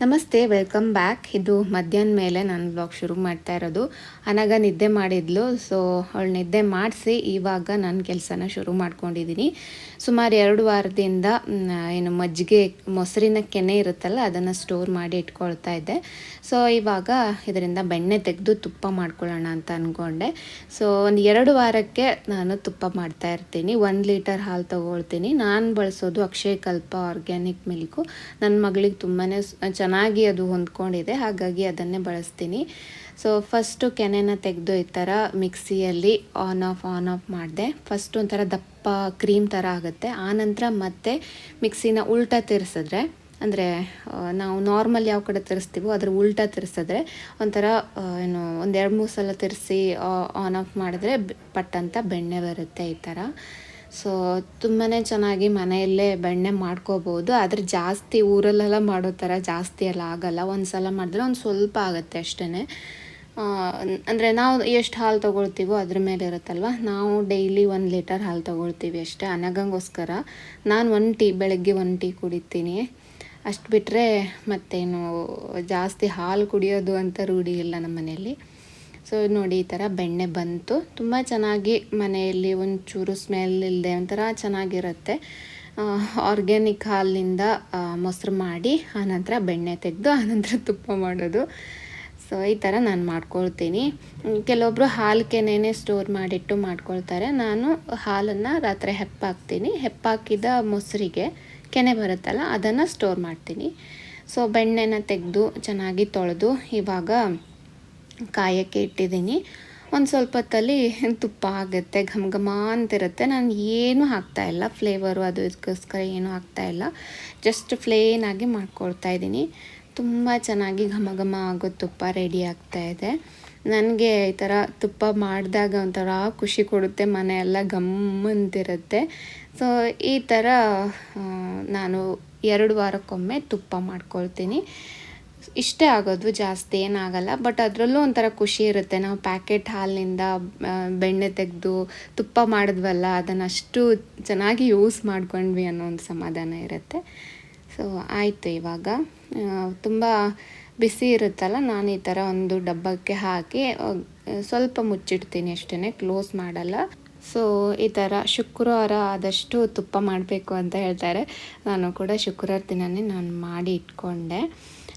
ನಮಸ್ತೆ, welcome back. ಇದು ಮಧ್ಯಾಹ್ನ ಮೇಲೆ ನಾನು ಬ್ಲಾಗ್ ಶುರು ಮಾಡ್ತಾ ಇರೋದು. ಅನಾಗ ನಿದ್ದೆ ಮಾಡಿದ್ಲು ಸೊ ಅವಳು ನಿದ್ದೆ ಮಾಡಿಸಿ ಇವಾಗ ನಾನು ಕೆಲಸನ ಶುರು ಮಾಡ್ಕೊಂಡಿದ್ದೀನಿ ಸುಮಾರು ಎರಡು ವಾರದಿಂದ ಏನು ಮಜ್ಜಿಗೆ, ಮೊಸರಿನ ಕೆನೆ ಇರುತ್ತಲ್ಲ, ಅದನ್ನು ಸ್ಟೋರ್ ಮಾಡಿ ಇಟ್ಕೊಳ್ತಾ ಇದ್ದೆ. ಸೊ ಇವಾಗ ಇದರಿಂದ ಬೆಣ್ಣೆ ತೆಗೆದು ತುಪ್ಪ ಮಾಡ್ಕೊಳ್ಳೋಣ ಅಂತ ಅಂದ್ಕೊಂಡೆ ಸೊ ಒಂದು ಎರಡು ವಾರಕ್ಕೆ ನಾನು ತುಪ್ಪ ಮಾಡ್ತಾ ಇರ್ತೀನಿ. ಒಂದು ಲೀಟರ್ ಹಾಲು ತೊಗೊಳ್ತೀನಿ. ನಾನು ಬಳಸೋದು ಅಕ್ಷಯಕಲ್ಪ ಆರ್ಗ್ಯಾನಿಕ್ ಮಿಲ್ಕು ನನ್ನ ಮಗಳಿಗೆ ತುಂಬಾ ಚೆನ್ನಾಗಿ ಅದು ಹೊಂದ್ಕೊಂಡಿದೆ, ಹಾಗಾಗಿ ಅದನ್ನೇ ಬಳಸ್ತೀನಿ. ಸೊ ಫಸ್ಟು ಕೆನೆನ ತೆಗೆದು ಈ ಥರ ಮಿಕ್ಸಿಯಲ್ಲಿ ಆನ್ ಆಫ್ ಆನ್ ಆಫ್ ಮಾಡಿದೆ. ಫಸ್ಟ್ ಒಂಥರ ದಪ್ಪ ಕ್ರೀಮ್ ಥರ ಆಗುತ್ತೆ. ಆನಂತರ ಮತ್ತೆ ಮಿಕ್ಸಿನ ಉಲ್ಟಾ ತಿರ್ಸಿದ್ರೆ, ಅಂದರೆ ನಾವು ನಾರ್ಮಲ್ ಯಾವ ಕಡೆ ತಿರ್ಸ್ತೀವೋ ಅದ್ರ ಉಲ್ಟಾ ತಿರ್ಸಿದ್ರೆ ಒಂಥರ ಏನು ಒಂದು ಎರಡು ಮೂರು ಸಲ ತಿರ್ಸಿ ಆನ್ ಆಫ್ ಮಾಡಿದ್ರೆ ಪಟ್ಟಂತ ಬೆಣ್ಣೆ ಬರುತ್ತೆ ಈ ಥರ. ಸೊ ತುಂಬಾ ಚೆನ್ನಾಗಿ ಮನೆಯಲ್ಲೇ ಬೆಣ್ಣೆ ಮಾಡ್ಕೋಬೋದು. ಆದರೆ ಜಾಸ್ತಿ ಊರಲ್ಲೆಲ್ಲ ಮಾಡೋ ಥರ ಜಾಸ್ತಿ ಎಲ್ಲ ಆಗಲ್ಲ. ಒಂದು ಸಲ ಮಾಡಿದ್ರೆ ಒಂದು ಸ್ವಲ್ಪ ಆಗುತ್ತೆ ಅಷ್ಟೇ ಅಂದರೆ ನಾವು ಎಷ್ಟು ಹಾಲು ತೊಗೊಳ್ತೀವೋ ಅದ್ರ ಮೇಲೆ ಇರುತ್ತಲ್ವ? ನಾವು ಡೈಲಿ ಒಂದು ಲೀಟರ್ ಹಾಲು ತೊಗೊಳ್ತೀವಿ ಅಷ್ಟೇ ಅನಗಂಗೋಸ್ಕರ. ನಾನು ಒಂದು ಟೀ, ಬೆಳಗ್ಗೆ ಒಂದು ಟೀ ಕುಡಿತೀನಿ. ಅಷ್ಟು ಬಿಟ್ಟರೆ ಮತ್ತೇನು ಜಾಸ್ತಿ ಹಾಲು ಕುಡಿಯೋದು ಅಂತ ರೂಢಿ ಇಲ್ಲ ನಮ್ಮ ಮನೆಯಲ್ಲಿ ಸೊ ನೋಡಿ ಈ ಥರ ಬೆಣ್ಣೆ ಬಂತು. ತುಂಬ ಚೆನ್ನಾಗಿ ಮನೆಯಲ್ಲಿ ಒಂಚೂರು ಸ್ಮೆಲ್ ಇಲ್ಲದೆ ಒಂಥರ ಚೆನ್ನಾಗಿರುತ್ತೆ. ಆರ್ಗ್ಯಾನಿಕ್ ಹಾಲಿನಿಂದ ಮೊಸರು ಮಾಡಿ, ಆನಂತರ ಬೆಣ್ಣೆ ತೆಗೆದು, ಆನಂತರ ತುಪ್ಪ ಮಾಡೋದು. ಸೊ ಈ ಥರ ನಾನು ಮಾಡ್ಕೊಳ್ತೀನಿ. ಕೆಲವೊಬ್ಬರು ಹಾಲು ಕೆನೆನೇ ಸ್ಟೋರ್ ಮಾಡಿಟ್ಟು ಮಾಡ್ಕೊಳ್ತಾರೆ. ನಾನು ಹಾಲನ್ನು ರಾತ್ರಿ ಹೆಪ್ಪಾಕ್ತೀನಿ. ಹೆಪ್ಪಾಕಿದ ಮೊಸರಿಗೆ ಕೆನೆ ಬರುತ್ತಲ್ಲ, ಅದನ್ನು ಸ್ಟೋರ್ ಮಾಡ್ತೀನಿ. ಸೊ ಬೆಣ್ಣೆನ ತೆಗೆದು ಚೆನ್ನಾಗಿ ತೊಳೆದು, ಇವಾಗ ಕಾಯಕ್ಕೆ ಇಟ್ಟಿದ್ದೀನಿ. ಒಂದು ಸ್ವಲ್ಪ ಹೊತ್ತಲ್ಲಿ ತುಪ್ಪ ಆಗುತ್ತೆ, ಘಮ ಘಮ ಅಂತಿರುತ್ತೆ. ನಾನು ಏನೂ ಹಾಕ್ತಾ ಇಲ್ಲ ಫ್ಲೇವರು ಅದು ಇದಕ್ಕೋಸ್ಕರ ಏನೂ ಹಾಕ್ತಾ ಇಲ್ಲ. ಜಸ್ಟ್ ಫ್ಲೇನಾಗಿ ಮಾಡ್ಕೊಳ್ತಾ ಇದ್ದೀನಿ. ತುಂಬ ಚೆನ್ನಾಗಿ ಘಮ ಘಮ ಆಗೋ ತುಪ್ಪ ರೆಡಿ ಆಗ್ತಾ ಇದೆ. ನನಗೆ ಈ ಥರ ತುಪ್ಪ ಮಾಡಿದಾಗ ಒಂಥರ ಖುಷಿ ಕೊಡುತ್ತೆ, ಮನೆಯೆಲ್ಲ ಗಮ್ಮಂತಿರುತ್ತೆ ಸೊ ಈ ಥರ ನಾನು ಎರಡು ವಾರಕ್ಕೊಮ್ಮೆ ತುಪ್ಪ ಮಾಡ್ಕೊಳ್ತೀನಿ. ಇಷ್ಟೇ ಆಗೋದು ಜಾಸ್ತಿ ಏನಾಗಲ್ಲ ಬಟ್ ಅದರಲ್ಲೂ ಒಂಥರ ಖುಷಿ ಇರುತ್ತೆ. ನಾವು ಪ್ಯಾಕೆಟ್ ಹಾಲಿನಿಂದ ಬೆಣ್ಣೆ ತೆಗೆದು ತುಪ್ಪ ಮಾಡಿದ್ವಲ್ಲ, ಅದನ್ನು ಅಷ್ಟು ಚೆನ್ನಾಗಿ ಯೂಸ್ ಮಾಡ್ಕೊಂಡ್ವಿ ಅನ್ನೋ ಒಂದು ಸಮಾಧಾನ ಇರುತ್ತೆ. ಸೊ ಆಯಿತು ಇವಾಗ. ತುಂಬ ಬಿಸಿ ಇರುತ್ತಲ್ಲ, ನಾನು ಈ ಥರ ಒಂದು ಡಬ್ಬಕ್ಕೆ ಹಾಕಿ ಸ್ವಲ್ಪ ಮುಚ್ಚಿಡ್ತೀನಿ ಅಷ್ಟೇ ಕ್ಲೋಸ್ ಮಾಡಲ್ಲ. ಸೊ ಈ ಥರ ಶುಕ್ರವಾರ ಆದಷ್ಟು ತುಪ್ಪ ಮಾಡಬೇಕು ಅಂತ ಹೇಳ್ತಾರೆ. ನಾನು ಕೂಡ ಶುಕ್ರವಾರ ದಿನವೇ ನಾನು ಮಾಡಿ ಇಟ್ಕೊಂಡೆ.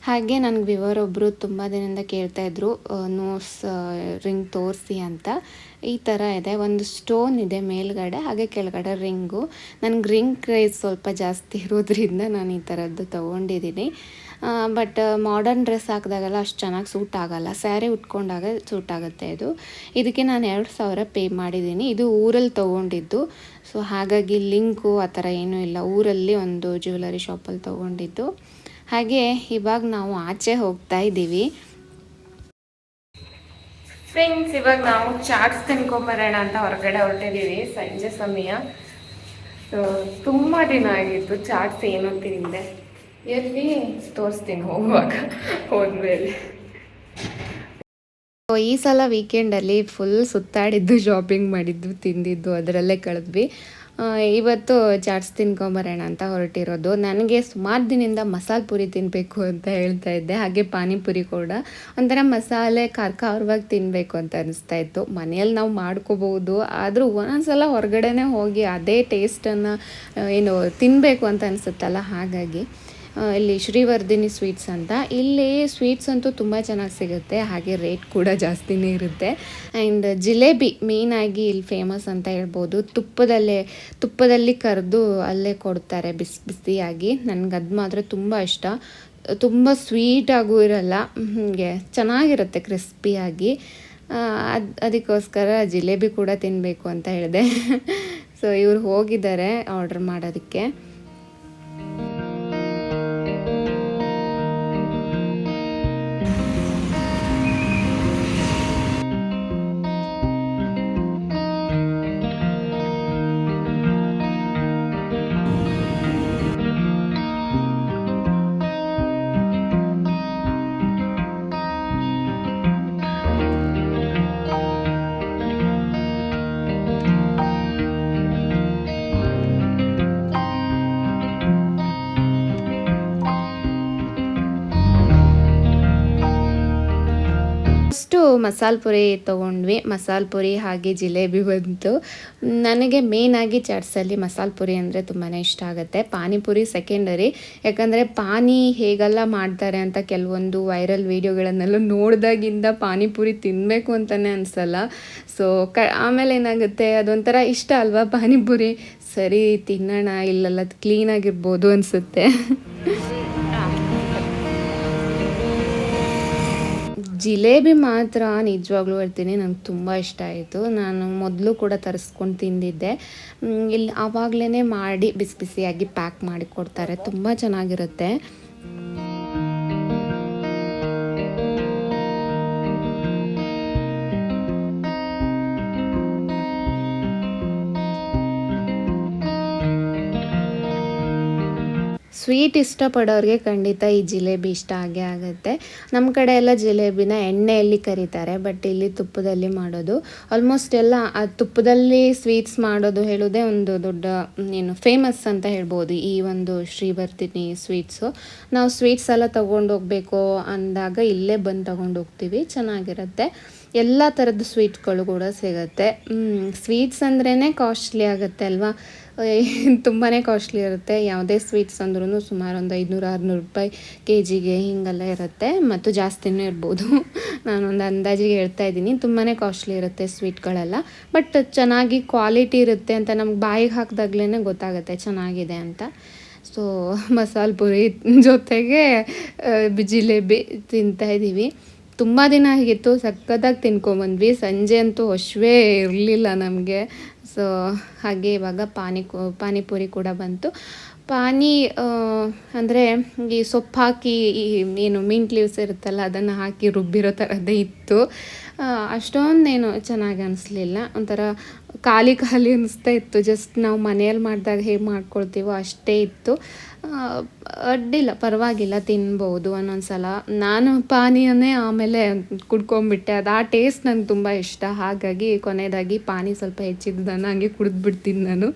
ಹಾಗೆ ನನಗೆ ವಿವರ ಒಬ್ಬರು ತುಂಬ ದಿನದಿಂದ ಕೇಳ್ತಾ ಇದ್ರು ನೋಸ್ ರಿಂಗ್ ತೋರಿಸಿ ಅಂತ. ಈ ಥರ ಇದೆ. ಒಂದು ಸ್ಟೋನ್ ಇದೆ ಮೇಲ್ಗಡೆ, ಹಾಗೆ ಕೆಳಗಡೆ ರಿಂಗು. ನನಗೆ ರಿಂಗ್ ಕ್ರೇಜ್ ಸ್ವಲ್ಪ ಜಾಸ್ತಿ ಇರೋದ್ರಿಂದ ನಾನು ಈ ಥರದ್ದು ತೊಗೊಂಡಿದ್ದೀನಿ ಬಟ್ ಮಾಡರ್ನ್ ಡ್ರೆಸ್ ಹಾಕಿದಾಗೆಲ್ಲ ಅಷ್ಟು ಚೆನ್ನಾಗಿ ಸೂಟ್ ಆಗಲ್ಲ. ಸ್ಯಾರಿ ಉಟ್ಕೊಂಡಾಗ ಸೂಟ್ ಆಗುತ್ತೆ ಇದು. ಇದಕ್ಕೆ ನಾನು ಎರಡು ಸಾವಿರ ಪೇ ಮಾಡಿದ್ದೀನಿ ಇದು ಊರಲ್ಲಿ ತೊಗೊಂಡಿದ್ದು. ಸೊ ಹಾಗಾಗಿ ಲಿಂಕು ಆ ಥರ ಏನೂ ಇಲ್ಲ. ಊರಲ್ಲಿ ಒಂದು ಜ್ಯುವೆಲರಿ ಶಾಪಲ್ಲಿ ತೊಗೊಂಡಿದ್ದು. ಹಾಗೆ ಇವಾಗ ನಾವು ಆಚೆ ಹೋಗ್ತಾ ಇದ್ದೀವಿ. ಫ್ರೆಂಡ್ಸ್ ಇವಾಗ ನಾವು ಚಾಟ್ಸ್ ತಿನ್ಕೊಂಬರೋಣ ಅಂತ ಹೊರಗಡೆ ಹೊರಟಿದ್ದೀವಿ ಸಂಜೆ ಸಮಯ. ತುಂಬಾ ದಿನ ಆಗಿತ್ತು ಚಾಟ್ಸ್ ಏನೋ ತಿಂದೆ. ಎಲ್ಲಿ ತೋರಿಸ್ತೀನಿ ಹೋಗುವಾಗ ಹೋದ್ಮೇಲೆ. ಈ ಸಲ ವೀಕೆಂಡಲ್ಲಿ ಫುಲ್ ಸುತ್ತಾಡಿದ್ದು ಶಾಪಿಂಗ್ ಮಾಡಿದ್ದು ತಿಂದಿದ್ದು ಅದರಲ್ಲೇ ಕಳೆದ್ವಿ. ಇವತ್ತು ಚಾಟ್ಸ್ ತಿನ್ಕೊಂಬರೋಣ ಅಂತ ಹೊರಟಿರೋದು. ನನಗೆ ಸುಮಾರು ದಿನದಿಂದ ಮಸಾಲೆ ಪುರಿ ತಿನ್ನಬೇಕು ಅಂತ ಹೇಳ್ತಾ ಇದ್ದೆ. ಹಾಗೆ ಪಾನಿಪುರಿ ಕೂಡ. ಒಂಥರ ಮಸಾಲೆ ಖಾರ ಖಾರವಾಗಿ ತಿನ್ನಬೇಕು ಅಂತ ಅನಿಸ್ತಾ ಇತ್ತು. ಮನೆಯಲ್ಲಿ ನಾವು ಮಾಡ್ಕೋಬೋದು. ಆದರೂ ಒಂದೊಂದ್ಸಲ ಹೊರಗಡೆನೇ ಹೋಗಿ ಅದೇ ಟೇಸ್ಟನ್ನು ಏನು ತಿನ್ನಬೇಕು ಅಂತ ಅನಿಸುತ್ತಲ್ಲ ಹಾಗಾಗಿ. ಇಲ್ಲಿ ಶ್ರೀವರ್ಧಿನಿ ಸ್ವೀಟ್ಸ್ ಅಂತ. ಇಲ್ಲಿ ಸ್ವೀಟ್ಸ್ ಅಂತೂ ತುಂಬ ಚೆನ್ನಾಗಿ ಸಿಗುತ್ತೆ. ಹಾಗೆ ರೇಟ್ ಕೂಡ ಜಾಸ್ತಿನೇ ಇರುತ್ತೆ. ಆ್ಯಂಡ್ ಜಿಲೇಬಿ ಮೇಯ್ನಾಗಿ ಇಲ್ಲಿ ಫೇಮಸ್ ಅಂತ ಹೇಳ್ಬೋದು. ತುಪ್ಪದಲ್ಲೇ, ತುಪ್ಪದಲ್ಲಿ ಕರೆದು ಅಲ್ಲೇ ಕೊಡ್ತಾರೆ ಬಿಸಿ, ಬಿಸಿಯಾಗಿ. ನನಗೆ ಅದು ಮಾತ್ರ ತುಂಬ ಇಷ್ಟ. ತುಂಬ ಸ್ವೀಟಾಗೂ ಇರಲ್ಲ. ಹೀಗೆ ಚೆನ್ನಾಗಿರುತ್ತೆ ಕ್ರಿಸ್ಪಿಯಾಗಿ ಅದು, ಅದಕ್ಕೋಸ್ಕರ ಜಿಲೇಬಿ ಕೂಡ ತಿನ್ನಬೇಕು ಅಂತ ಹೇಳಿದೆ. ಸೊ ಇವರು ಹೋಗಿದ್ದಾರೆ ಆರ್ಡ್ರ್ ಮಾಡೋದಕ್ಕೆ. ಮಸಾಲೆ ಪುರಿ ತೊಗೊಂಡ್ವಿ. ಮಸಾಲ ಪುರಿ ಹಾಗೆ ಜಿಲೇಬಿ ಬಂತು. ನನಗೆ ಮೇಯ್ನಾಗಿ ಚಾಟ್ಸಲ್ಲಿ ಮಸಾಲ ಪುರಿ ಅಂದರೆ ತುಂಬಾ ಇಷ್ಟ ಆಗುತ್ತೆ. ಪಾನಿಪುರಿ ಸೆಕೆಂಡರಿ ಯಾಕಂದರೆ ಪಾನಿ ಹೇಗೆಲ್ಲ ಮಾಡ್ತಾರೆ ಅಂತ ಕೆಲವೊಂದು ವೈರಲ್ ವೀಡಿಯೋಗಳನ್ನೆಲ್ಲ ನೋಡಿದಾಗಿಂದ ಪಾನಿಪುರಿ ತಿನ್ನಬೇಕು ಅಂತಲೇ ಅನಿಸಲ್ಲ. ಸೊ ಕ, ಆಮೇಲೆ ಏನಾಗುತ್ತೆ? ಅದೊಂಥರ ಇಷ್ಟ ಅಲ್ವಾ ಪಾನಿಪುರಿ? ಸರಿ, ತಿನ್ನೋಣ, ಇಲ್ಲೆಲ್ಲ ಕ್ಲೀನಾಗಿರ್ಬೋದು ಅನಿಸುತ್ತೆ. ಜಿಲೇಬಿ ಮಾತ್ರ ನಿಜವಾಗ್ಲೂ ಹೇಳ್ತೀನಿ, ನಂಗೆ ತುಂಬ ಇಷ್ಟ ಆಯಿತು. ನಾನು ಮೊದಲು ಕೂಡ ತರಿಸ್ಕೊಂಡು ತಿಂದಿದ್ದೆ. ಇಲ್ಲಿ ಆವಾಗಲೇ ಮಾಡಿ ಬಿಸಿ ಬಿಸಿಯಾಗಿ ಪ್ಯಾಕ್ ಮಾಡಿ ಕೊಡ್ತಾರೆ. ತುಂಬ ಚೆನ್ನಾಗಿರುತ್ತೆ. ಸ್ವೀಟ್ ಇಷ್ಟಪಡೋರಿಗೆ ಖಂಡಿತ ಈ ಜಿಲೇಬಿ ಇಷ್ಟ ಆಗೇ ಆಗುತ್ತೆ. ನಮ್ಮ ಕಡೆ ಎಲ್ಲ ಜಿಲೇಬಿನ ಎಣ್ಣೆಯಲ್ಲಿ ಕರೀತಾರೆ, ಬಟ್ ಇಲ್ಲಿ ತುಪ್ಪದಲ್ಲಿ ಮಾಡೋದು ಆಲ್ಮೋಸ್ಟ್ ಎಲ್ಲ, ಆ ತುಪ್ಪದಲ್ಲಿ ಸ್ವೀಟ್ಸ್ ಮಾಡೋದು ಹೇಳೋದೇ ಒಂದು ದೊಡ್ಡ, ಏನು ಫೇಮಸ್ ಅಂತ ಹೇಳ್ಬೋದು ಈ ಒಂದು ಶ್ರೀವರ್ತಿನಿ ಸ್ವೀಟ್ಸು ನಾವು ಸ್ವೀಟ್ಸ್ ಎಲ್ಲ ಹೋಗಬೇಕು ಅಂದಾಗ ಇಲ್ಲೇ ಬಂದು ತೊಗೊಂಡು ಹೋಗ್ತೀವಿ, ಚೆನ್ನಾಗಿರುತ್ತೆ. ಎಲ್ಲ ಥರದ ಸ್ವೀಟ್ಗಳು ಕೂಡ ಸಿಗುತ್ತೆ. ಸ್ವೀಟ್ಸ್ ಅಂದ್ರೇ ಕಾಸ್ಟ್ಲಿ ಆಗುತ್ತೆ ಅಲ್ವಾ? ತುಂಬಾ ಕಾಸ್ಟ್ಲಿ ಇರುತ್ತೆ. ಯಾವುದೇ ಸ್ವೀಟ್ಸ್ ಅಂದ್ರೂ ಸುಮಾರು ಒಂದು ಐದುನೂರು, ಆರುನೂರು ರೂಪಾಯಿ ಕೆ ಜಿಗೆ ಹಿಂಗೆಲ್ಲ ಇರುತ್ತೆ. ಮತ್ತು ಜಾಸ್ತಿನೂ ಇರ್ಬೋದು. ನಾನೊಂದು ಅಂದಾಜಿಗೆ ಹೇಳ್ತಾ ಇದ್ದೀನಿ. ತುಂಬಾ ಕಾಸ್ಟ್ಲಿ ಇರುತ್ತೆ ಸ್ವೀಟ್ಗಳೆಲ್ಲ ಬಟ್ ಚೆನ್ನಾಗಿ ಕ್ವಾಲಿಟಿ ಇರುತ್ತೆ ಅಂತ ನಮ್ಗೆ ಬಾಯಿಗೆ ಹಾಕಿದಾಗ್ಲೇ ಗೊತ್ತಾಗುತ್ತೆ ಚೆನ್ನಾಗಿದೆ ಅಂತ. ಸೊ ಮಸಾಲೆ ಪುರಿ ಜೊತೆಗೆ ಜಿಲೇಬಿ ತಿಂತಾ ಇದ್ದೀವಿ. ತುಂಬ ದಿನ ಆಗಿತ್ತು. ಸಕ್ಕತ್ತಾಗಿ ತಿನ್ಕೊಂಬಂದ್ವಿ ಸಂಜೆ ಅಂತೂ ಹಶ್ವೇ ಇರಲಿಲ್ಲ ನಮಗೆ. ಸೊ ಹಾಗೆ ಇವಾಗ ಪಾನಿ ಪಾನಿಪುರಿ ಕೂಡ ಬಂತು. ಪಾನಿ ಅಂದರೆ ಈ ಸೊಪ್ಪು ಹಾಕಿ, ಈ, ಏನು ಮಿಂಟ್ ಲೀವ್ಸ್ ಇರುತ್ತಲ್ಲ, ಅದನ್ನು ಹಾಕಿ ರುಬ್ಬಿರೋ ಥರದ್ದೇ ಇತ್ತು. ಅಷ್ಟೊಂದೇನು ಚೆನ್ನಾಗಿ ಅನಿಸ್ಲಿಲ್ಲ. ಒಂಥರ ಖಾಲಿ ಖಾಲಿ ಅನಿಸ್ತಾ ಇತ್ತು. ಜಸ್ಟ್ ನಾವು ಮನೆಯಲ್ಲಿ ಮಾಡಿದಾಗ ಹೇಗೆ ಮಾಡ್ಕೊಳ್ತೀವೋ ಅಷ್ಟೇ ಇತ್ತು. ಅಡ್ಡಿಲ್ಲ, ಪರವಾಗಿಲ್ಲ, ತಿನ್ಬೋದು ಒಂದೊಂದು ಸಲ ನಾನು ಪಾನಿಯನ್ನೇ ಆಮೇಲೆ ಕುಡ್ಕೊಂಡ್ಬಿಟ್ಟೆ. ಅದು ಆ ಟೇಸ್ಟ್ ನಂಗೆ ತುಂಬ ಇಷ್ಟ. ಹಾಗಾಗಿ ಕೊನೆಯದಾಗಿ ಪಾನಿ ಸ್ವಲ್ಪ ಹೆಚ್ಚಿದ್ದನ್ನು ಹಂಗೆ ಕುಡಿದ್ಬಿಡ್ತೀನಿ ನಾನು.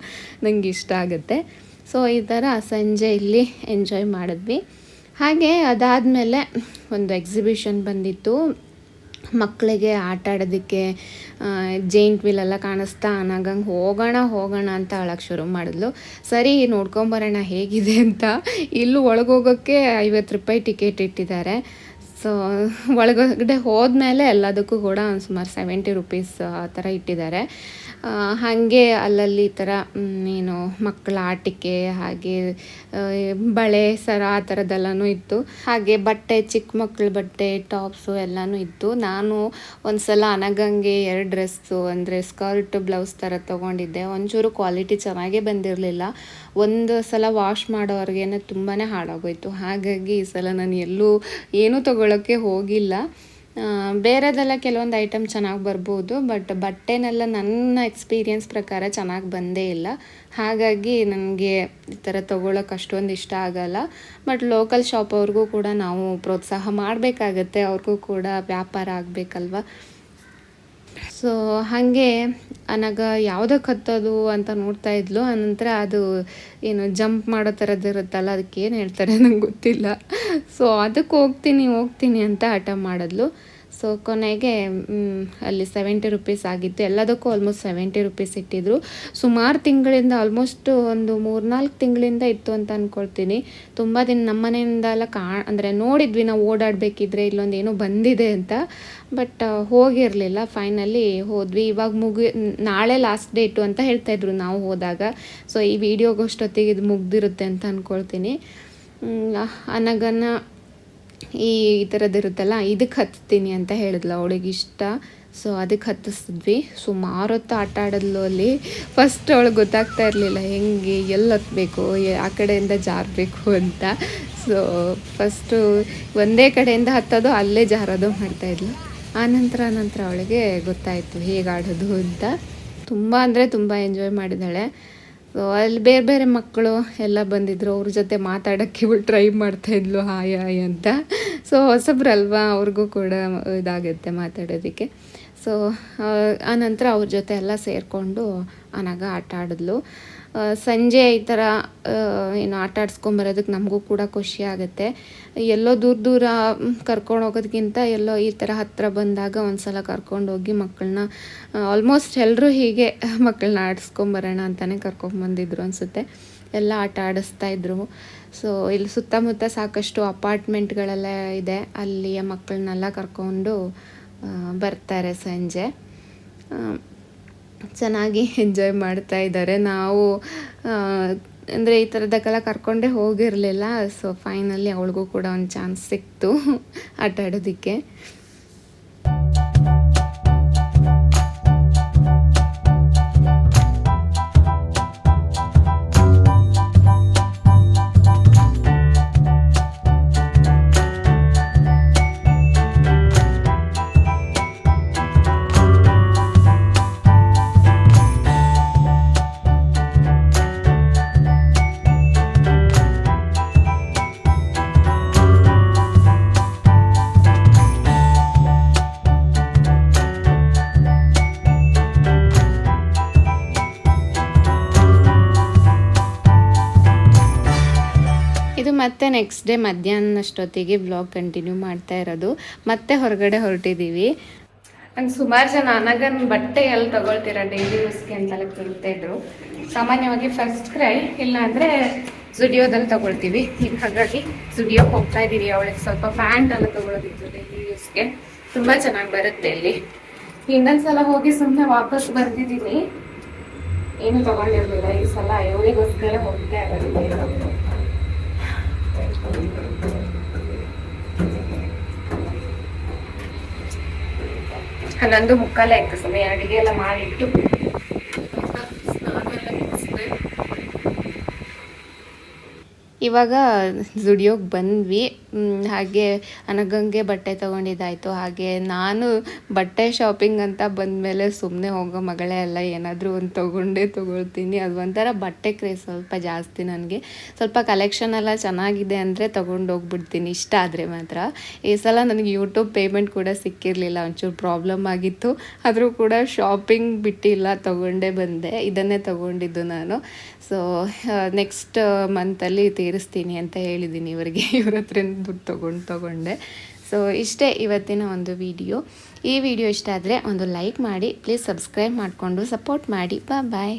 ನನಗೆ ಇಷ್ಟ ಆಗುತ್ತೆ. ಸೊ ಈ ಥರ ಸಂಜೆ ಇಲ್ಲಿ ಎಂಜಾಯ್ ಮಾಡಿದ್ವಿ. ಹಾಗೆ ಅದಾದಮೇಲೆ ಒಂದು ಎಕ್ಸಿಬಿಷನ್ ಬಂದಿತ್ತು. ಮಕ್ಕಳಿಗೆ ಆಟ ಆಡೋದಕ್ಕೆ ಜೈಂಟ್ ವೀಲ್ ಎಲ್ಲ ಕಾಣಿಸ್ತಾ ಅನಾಗಂಗೆ ಹೋಗೋಣ ಹೋಗೋಣ ಅಂತ ಅಳಕ್ಕೆ ಶುರು ಮಾಡಿದ್ಲು. ಸರಿ, ನೋಡ್ಕೊಂಬರೋಣ ಹೇಗಿದೆ ಅಂತ. ಇಲ್ಲೂ ಒಳಗೋಗೋಕ್ಕೆ ಐವತ್ತು ರೂಪಾಯಿ ಟಿಕೆಟ್ ಇಟ್ಟಿದ್ದಾರೆ. ಸೊ ಒಳಗಡೆ ಹೋದ್ಮೇಲೆ ಎಲ್ಲದಕ್ಕೂ ಕೂಡ ಸುಮಾರು ಸೆವೆಂಟಿ ರುಪೀಸ್ ಆ ಥರ ಇಟ್ಟಿದ್ದಾರೆ. ಹಾಗೆ ಅಲ್ಲಲ್ಲಿ ಈ ಥರ ಏನು ಮಕ್ಕಳ ಆಟಿಕೆ, ಹಾಗೆ ಬಳೆ ಸರ ಆ ಥರದ್ದೆಲ್ಲನೂ ಇತ್ತು. ಹಾಗೆ ಬಟ್ಟೆ, ಚಿಕ್ಕ ಮಕ್ಕಳ ಬಟ್ಟೆ, ಟಾಪ್ಸು ಎಲ್ಲನೂ ಇತ್ತು. ನಾನು ಒಂದು ಸಲ ಅನಗಂಗೆ ಎರಡು ಡ್ರೆಸ್ಸು, ಅಂದರೆ ಸ್ಕರ್ಟ್, ಬ್ಲೌಸ್ ಥರ ತೊಗೊಂಡಿದ್ದೆ. ಒಂಚೂರು ಕ್ವಾಲಿಟಿ ಚೆನ್ನಾಗೇ ಬಂದಿರಲಿಲ್ಲ. ಒಂದು ಸಲ ವಾಶ್ ಮಾಡೋವ್ರಿಗೇನೆ ತುಂಬಾ ಹಾಳಾಗೋಯ್ತು. ಹಾಗಾಗಿ ಈ ಸಲ ನಾನು ಎಲ್ಲೂ ಏನೂ ತೊಗೊಳಕ್ಕೆ ಹೋಗಿಲ್ಲ. ಬೇರೆದೆಲ್ಲ ಕೆಲವೊಂದು ಐಟಮ್ ಚೆನ್ನಾಗಿ ಬರ್ಬೋದು, ಬಟ್ ಬಟ್ಟೆನೆಲ್ಲ ನನ್ನ ಎಕ್ಸ್ಪೀರಿಯನ್ಸ್ ಪ್ರಕಾರ ಚೆನ್ನಾಗಿ ಬಂದೇ ಇಲ್ಲ. ಹಾಗಾಗಿ ನನಗೆ ಈ ಥರ ತೊಗೊಳಕ್ಕೆ ಅಷ್ಟೊಂದು ಇಷ್ಟ ಆಗಲ್ಲ. ಬಟ್ ಲೋಕಲ್ ಶಾಪ್ ಅವ್ರಿಗೂ ಕೂಡ ನಾವು ಪ್ರೋತ್ಸಾಹ ಮಾಡಬೇಕಾಗತ್ತೆ, ಅವ್ರಿಗೂ ಕೂಡ ವ್ಯಾಪಾರ ಆಗಬೇಕಲ್ವ? ಸೊ ಹಾಗೆ ಅನಾಗ ಯಾವುದಕ್ಕೆ ಹತ್ತೋದು ಅಂತ ನೋಡ್ತಾ ಇದ್ಲು. ಆನಂತರ ಅದು, ಏನು, ಜಂಪ್ ಮಾಡೋ ಥರದ್ದು ಇರುತ್ತಲ್ಲ ಅದಕ್ಕೆ ಏನು ಹೇಳ್ತಾರೆ ನಂಗೆ ಗೊತ್ತಿಲ್ಲ. ಸೊ ಅದಕ್ಕೆ ಹೋಗ್ತೀನಿ ಹೋಗ್ತೀನಿ ಅಂತ ಹಠ ಮಾಡಿದ್ಲು. ಸೊ ಕೊನೆಗೆ ಅಲ್ಲಿ ಸೆವೆಂಟಿ ರುಪೀಸ್ ಆಗಿತ್ತು. ಎಲ್ಲದಕ್ಕೂ ಆಲ್ಮೋಸ್ಟ್ ಸೆವೆಂಟಿ ರುಪೀಸ್ ಇಟ್ಟಿದ್ರು. ಸುಮಾರು ತಿಂಗಳಿಂದ ಆಲ್ಮೋಸ್ಟ್ ಒಂದು ಮೂರ್ನಾಲ್ಕು ತಿಂಗಳಿಂದ ಇತ್ತು ಅಂತ ಅಂದ್ಕೊಳ್ತೀನಿ ತುಂಬ ದಿನ ನಮ್ಮ ಮನೆಯಿಂದ ಎಲ್ಲ ಕಾ, ಅಂದರೆ ನೋಡಿದ್ವಿ ನಾವು ಓಡಾಡಬೇಕಿದ್ರೆ ಇಲ್ಲೊಂದು ಏನೋ ಬಂದಿದೆ ಅಂತ. ಬಟ್ ಹೋಗಿರಲಿಲ್ಲ. ಫೈನಲಿ ಹೋದ್ವಿ. ಇವಾಗ ಮುಗಿ, ನಾಳೆ ಲಾಸ್ಟ್ ಡೇಟು ಅಂತ ಹೇಳ್ತಾ ಇದ್ರು ನಾವು ಹೋದಾಗ. ಸೊ ಈ ವಿಡಿಯೋಗೋಷ್ಟೊತ್ತಿಗೆ ಇದು ಮುಗ್ದಿರುತ್ತೆ ಅಂತ ಅಂದ್ಕೊಳ್ತೀನಿ ಅನಗನ ಈ ಈ ಥರದ್ದು ಇರುತ್ತಲ್ಲ, ಇದಕ್ಕೆ ಹತ್ತೀನಿ ಅಂತ ಹೇಳಿದ್ಲು ಅವಳಿಗೆ ಇಷ್ಟ. ಸೊ ಅದಕ್ಕೆ ಹತ್ತಿಸಿದ್ವಿ. ಸುಮಾರು ಹೊತ್ತು ಆಟ ಆಡಿದ್ಲು ಅಲ್ಲಿ. ಫಸ್ಟ್ ಅವಳಿಗೆ ಗೊತ್ತಾಗ್ತಾ ಇರಲಿಲ್ಲ, ಹೆಂಗೆ ಎಲ್ಲಿ ಹತ್ತಬೇಕು ಆ ಕಡೆಯಿಂದ ಜಾರಬೇಕು ಅಂತ. ಸೊ ಫಸ್ಟು ಒಂದೇ ಕಡೆಯಿಂದ ಹತ್ತೋದು, ಅಲ್ಲೇ ಜಾರೋದು ಮಾಡ್ತಾಯಿದ್ಲು ಆನಂತರ ನಂತರ ಅವಳಿಗೆ ಗೊತ್ತಾಯಿತು, ಹೇಗೆ ಆಡೋದು ಅಂತ. ತುಂಬ ಅಂದರೆ ತುಂಬ ಎಂಜಾಯ್ ಮಾಡಿದ್ದಾಳೆ. ಸೊ ಅಲ್ಲಿ ಬೇರೆ ಬೇರೆ ಮಕ್ಕಳು ಎಲ್ಲ ಬಂದಿದ್ರು. ಅವ್ರ ಜೊತೆ ಮಾತಾಡೋಕ್ಕೆ ಇವಳು ಟ್ರೈ ಮಾಡ್ತಾಯಿದ್ಲು ಹಾಯ್ ಹಾಯ್ ಅಂತ. ಸೊ ಹೊಸಬ್ರಲ್ವಾ ಅವ್ರಿಗೂ ಕೂಡ ಇದಾಗುತ್ತೆ ಮಾತಾಡೋದಕ್ಕೆ. ಸೊ ಆನಂತರ ಅವ್ರ ಜೊತೆ ಎಲ್ಲ ಸೇರಿಕೊಂಡು ಅನಾಗ ಆಟ ಆಡಿದ್ಲು. ಸಂಜೆ ಈ ಥರ ಆ, ಏನು ಆಟ ಆಡಿಸ್ಕೊಂಬರೋದಕ್ಕೆ ನಮಗೂ ಕೂಡ ಖುಷಿ ಆಗುತ್ತೆ. ಎಲ್ಲೋ ದೂರ ದೂರ ಕರ್ಕೊಂಡು ಹೋಗೋದಕ್ಕಿಂತ ಎಲ್ಲೋ ಈ ಥರ ಹತ್ತಿರ ಬಂದಾಗ ಒಂದ್ಸಲ ಕರ್ಕೊಂಡು ಹೋಗಿ ಮಕ್ಕಳನ್ನ ಆಲ್ಮೋಸ್ಟ್ ಎಲ್ಲರೂ ಹೀಗೆ ಮಕ್ಕಳನ್ನ ಆಡಿಸ್ಕೊಂಬರೋಣ ಅಂತಲೇ ಕರ್ಕೊಂಬಂದಿದ್ರು ಅನಿಸುತ್ತೆ. ಎಲ್ಲ ಆಟ ಆಡಿಸ್ತಾ ಇದ್ರು. ಸೊ ಇಲ್ಲಿ ಸುತ್ತಮುತ್ತ ಸಾಕಷ್ಟು ಅಪಾರ್ಟ್ಮೆಂಟ್ಗಳೆಲ್ಲ ಇದೆ. ಅಲ್ಲಿಯ ಮಕ್ಕಳನ್ನೆಲ್ಲ ಕರ್ಕೊಂಡು ಆ, ಬರ್ತಾರೆ ಸಂಜೆ. ಚೆನ್ನಾಗಿ ಎಂಜಾಯ್ ಮಾಡ್ತಾ ಇದ್ದಾರೆ. ನಾವು ಅಂದರೆ ಈ ಥರದಕ್ಕೆಲ್ಲ ಕರ್ಕೊಂಡೇ ಹೋಗಿರಲಿಲ್ಲ. ಸೊ ಫೈನಲಿ ಅವಳಿಗೂ ಕೂಡ ಒಂದು ಚಾನ್ಸ್ ಸಿಕ್ತು ಆಟ ಆಡೋದಕ್ಕೆ ಮತ್ತೆ ನೆಕ್ಸ್ಟ್ ಡೇ ಮಧ್ಯಾಹ್ನಷ್ಟೊತ್ತಿಗೆ ಬ್ಲಾಗ್ ಕಂಟಿನ್ಯೂ ಮಾಡ್ತಾ ಇರೋದು. ಮತ್ತೆ ಹೊರಗಡೆ ಹೊರಟಿದ್ದೀವಿ ನಂಗೆ ಸುಮಾರು ಜನ ಅನಗನ್ ಬಟ್ಟೆ ಎಲ್ಲಿ ತಗೊಳ್ತೀರ ಡೈಲಿ ಯೂಸ್ಗೆ ಅಂತೆಲ್ಲ ಕೇಳ್ತಾ ಇದ್ರು. ಸಾಮಾನ್ಯವಾಗಿ ಫಸ್ಟ್ ಕ್ರೈ ಇಲ್ಲಾಂದ್ರೆ ಜುಡಿಯೋದಲ್ಲಿ ತಗೊಳ್ತೀವಿ. ಈಗ ಹಾಗಾಗಿ ಜುಡಿಯೋಗೆ ಹೋಗ್ತಾ ಇದ್ದೀವಿ ಅವಳಿಗೆ ಸ್ವಲ್ಪ ಪ್ಯಾಂಟ್ ಎಲ್ಲ ತಗೊಳ್ಳೋದಿತ್ತು ಡೈಲಿ ಯೂಸ್ಗೆ ತುಂಬಾ ಚೆನ್ನಾಗಿ ಬರುತ್ತೆ ಇಲ್ಲಿ. ಇನ್ನೊಂದ್ಸಲ ಹೋಗಿ ಸುಮ್ಮನೆ ವಾಪಸ್ ಬರ್ತಿದ್ದೀನಿ ಏನು ತಗೊಂಡಿರ್ಲಿಲ್ಲ. ಈ ಸಲ ಇವಳಿಗೋಸ್ಕರ ಹೋಗ್ತಾ ಇರೋದು. ಹನ್ನೊಂದು ಮುಕ್ಕಾಲ ಆಯ್ತು ಸಮಯ ಅಡಿಗೆ ಎಲ್ಲ ಮಾಡಿಟ್ಟು. ಇವಾಗ ಜುಡಿಯೋಗೆ ಬಂದ್ವಿ ಹಾಗೆ ಅನಗಂಗೆ ಬಟ್ಟೆ ತೊಗೊಂಡಿದ್ದಾಯಿತು. ಹಾಗೆ ನಾನು ಬಟ್ಟೆ ಶಾಪಿಂಗ್ ಅಂತ ಬಂದಮೇಲೆ ಸುಮ್ಮನೆ ಹೋಗೋ ಮಗಳೇ ಅಲ್ಲ, ಏನಾದರೂ ಒಂದು ತೊಗೊಂಡೇ ತೊಗೊಳ್ತೀನಿ. ಅದು ಒಂಥರ ಬಟ್ಟೆ ಕ್ರೇಜ್ ಸ್ವಲ್ಪ ಜಾಸ್ತಿ ನನಗೆ. ಸ್ವಲ್ಪ ಕಲೆಕ್ಷನ್ ಎಲ್ಲ ಚೆನ್ನಾಗಿದೆ ಅಂದರೆ ತೊಗೊಂಡೋಗ್ಬಿಡ್ತೀನಿ, ಇಷ್ಟ ಆದರೆ ಮಾತ್ರ. ಈ ಸಲ ನನಗೆ ಯೂಟ್ಯೂಬ್ ಪೇಮೆಂಟ್ ಕೂಡ ಸಿಕ್ಕಿರಲಿಲ್ಲ, ಒಂಚೂರು ಪ್ರಾಬ್ಲಮ್ ಆಗಿತ್ತು. ಆದರೂ ಕೂಡ ಶಾಪಿಂಗ್ ಬಿಟ್ಟಿಲ್ಲ, ತೊಗೊಂಡೇ ಬಂದೆ. ಇದನ್ನೇ ತೊಗೊಂಡಿದ್ದು ನಾನು. ಸೊ ನೆಕ್ಸ್ಟ್ ಮಂತಲ್ಲಿ ತೀರಿಸ್ತೀನಿ ಅಂತ ಹೇಳಿದ್ದೀನಿ ಇವರಿಗೆ. ಇವ್ರ ಹತ್ರ ದುಡ್ಡು ತೊಗೊಂಡು, ತೊಗೊಂಡೆ. ಸೊ ಇಷ್ಟೇ ಇವತ್ತಿನ ಒಂದು ವಿಡಿಯೋ ಈ ವಿಡಿಯೋ ಇಷ್ಟ ಆದರೆ ಒಂದು ಲೈಕ್ ಮಾಡಿ ಪ್ಲೀಸ್ ಸಬ್ಸ್ಕ್ರೈಬ್ ಮಾಡಿಕೊಂಡು ಸಪೋರ್ಟ್ ಮಾಡಿ. ಬಾ ಬಾಯ್